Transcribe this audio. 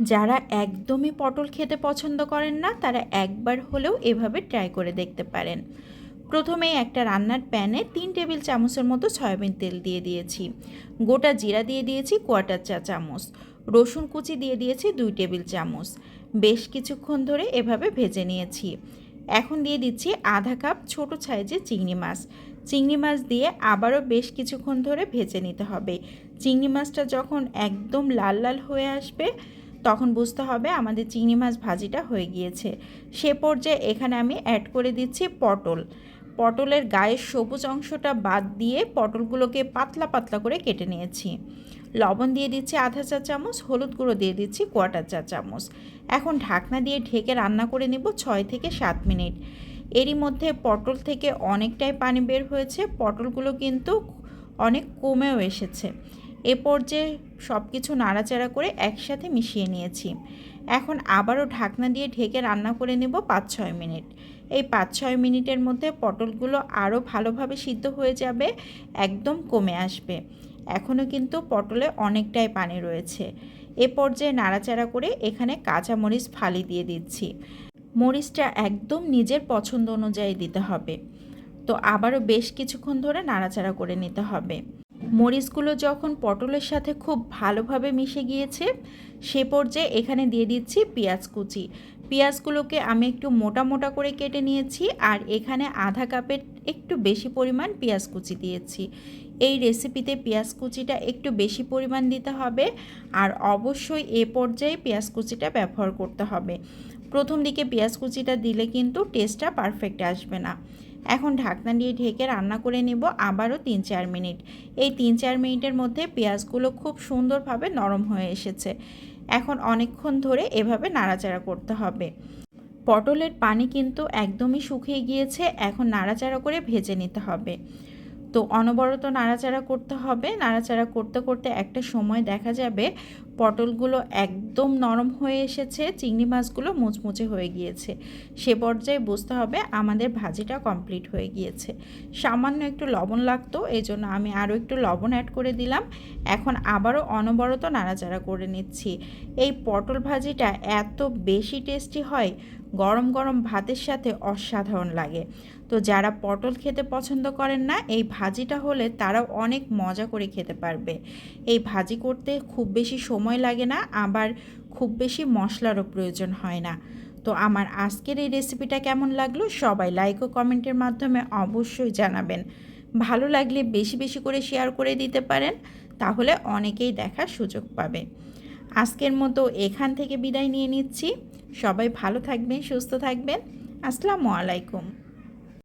যারা একদমই পটল খেতে পছন্দ করেন না, তারা একবার হলেও এভাবে ট্রাই করে দেখতে পারেন। প্রথমেই একটা রান্নার প্যানে তিন টেবিল চামচের মতো সয়াবিন তেল দিয়ে দিয়েছি। গোটা জিরা দিয়ে দিয়েছি কোয়াটার চা চামচ। রসুন কুচি দিয়ে দিয়েছি দুই টেবিল চামচ। বেশ কিছুক্ষণ ধরে এভাবে ভেজে নিয়েছি। এখন দিয়ে দিচ্ছি আধা কাপ ছোট সাইজের চিংড়ি মাছ। চিংড়ি মাছ দিয়ে আবারও বেশ কিছুক্ষণ ধরে ভেজে নিতে হবে। চিংড়ি মাছটা যখন একদম লাল লাল হয়ে আসবে তখন বুঝতে হবে আমাদের চিংড়ি মাছ ভাজিটা হয়ে গিয়েছে। সে পর্যায়ে এখানে আমি অ্যাড করে দিচ্ছি পটল। পটলের গায়ের সবুজ অংশটা বাদ দিয়ে পটলগুলোকে পাতলা পাতলা করে কেটে নিয়েছি। লবণ দিয়ে দিচ্ছি আধা চা চামচ, হলুদ গুঁড়ো দিয়ে দিচ্ছি কোয়াটার চা চামচ। এখন ঢাকনা দিয়ে ঢেকে রান্না করে নেব ছয় থেকে সাত মিনিট। এরই মধ্যে পটল থেকে অনেকটাই পানি বের হয়েছে। পটলগুলো কিন্তু অনেক কমেও এসেছে। এ পর্যায়ে সব কিছু নাড়াচাড়া করে একসাথে মিশিয়ে নিয়েছি। এখন আবারও ঢাকনা দিয়ে ঢেকে রান্না করে নেব পাঁচ ছয় মিনিট। এই পাঁচ ছয় মিনিটের মধ্যে পটলগুলো আরও ভালোভাবে সিদ্ধ হয়ে যাবে, একদম কমে আসবে। এখনও কিন্তু পটলে অনেকটাই পানি রয়েছে। এ পর্যায়ে নাড়াচাড়া করে এখানে কাঁচা মরিচ ফালি দিয়ে দিচ্ছি। মরিচটা একদম নিজের পছন্দ অনুযায়ী দিতে হবে। তো আবারও বেশ কিছুক্ষণ ধরে নাড়াচাড়া করে নিতে হবে। মরিচগুলো যখন পটলের সাথে খুব ভালোভাবে মিশে গিয়েছে, সে পর্যায়ে এখানে দিয়ে দিচ্ছি পেঁয়াজ কুচি। পেঁয়াজগুলোকে আমি একটু মোটা মোটা করে কেটে নিয়েছি আর এখানে আধা কাপের একটু বেশি পরিমাণ পেঁয়াজ কুচি দিয়েছি। এই রেসিপিতে পেঁয়াজ কুচিটা একটু বেশি পরিমাণ দিতে হবে আর অবশ্যই এ পর্যায়ে পেঁয়াজ কুচিটা ব্যবহার করতে হবে। প্রথম দিকে পেঁয়াজ কুচিটা দিলে কিন্তু টেস্টটা পারফেক্ট আসবে না। এখন ঢাকনা দিয়ে ঢেকে রান্না করে নেব আবারও তিন চার মিনিট। এই তিন চার মিনিটের মধ্যে পেঁয়াজগুলো খুব সুন্দরভাবে নরম হয়ে এসেছে। এখন অনেকক্ষণ ধরে এভাবে নাড়াচাড়া করতে হবে। পটলের পানি কিন্তু একদমই শুকিয়ে গিয়েছে, এখন নাড়াচাড়া করে ভেজে নিতে হবে। তো অনবরত নাড়াচাড়া করতে হবে। নাড়াচাড়া করতে করতে একটা সময় দেখা যাবে পটলগুলো একদম নরম হয়ে এসেছে, চিংড়ি মাছগুলো মুচমুচে হয়ে গিয়েছে। সে পর্যায়ে বুঝতে হবে আমাদের ভাজিটা কমপ্লিট হয়ে গিয়েছে। সামান্য একটু লবণ লাগতো এই জন্য আমি আরও একটু লবণ অ্যাড করে দিলাম। এখন আবারও অনবরত নাড়াচাড়া করে নিচ্ছি। এই পটল ভাজিটা এত বেশি টেস্টি হয়, গরম গরম ভাতের সাথে অসাধারণ লাগে। তো যারা পটল খেতে পছন্দ করেন না, এই ভাজিটা হলে তারাও অনেক মজা করে খেতে পারবে। এই ভাজি করতে খুব বেশি সময় লাগে না, আবার খুব বেশি মশলারও প্রয়োজন হয় না। তো আমার আজকের এই রেসিপিটা কেমন লাগল সবাই লাইক ও কমেন্টের মাধ্যমে অবশ্যই জানাবেন। ভালো লাগলে বেশি বেশি করে শেয়ার করে দিতে পারেন, তাহলে অনেকেই দেখার সুযোগ পাবে। আজকের মতো এখান থেকে বিদায় নিয়ে নিচ্ছি। সবাই ভালো থাকবেন, সুস্থ থাকবেন। আসসালামু আলাইকুম।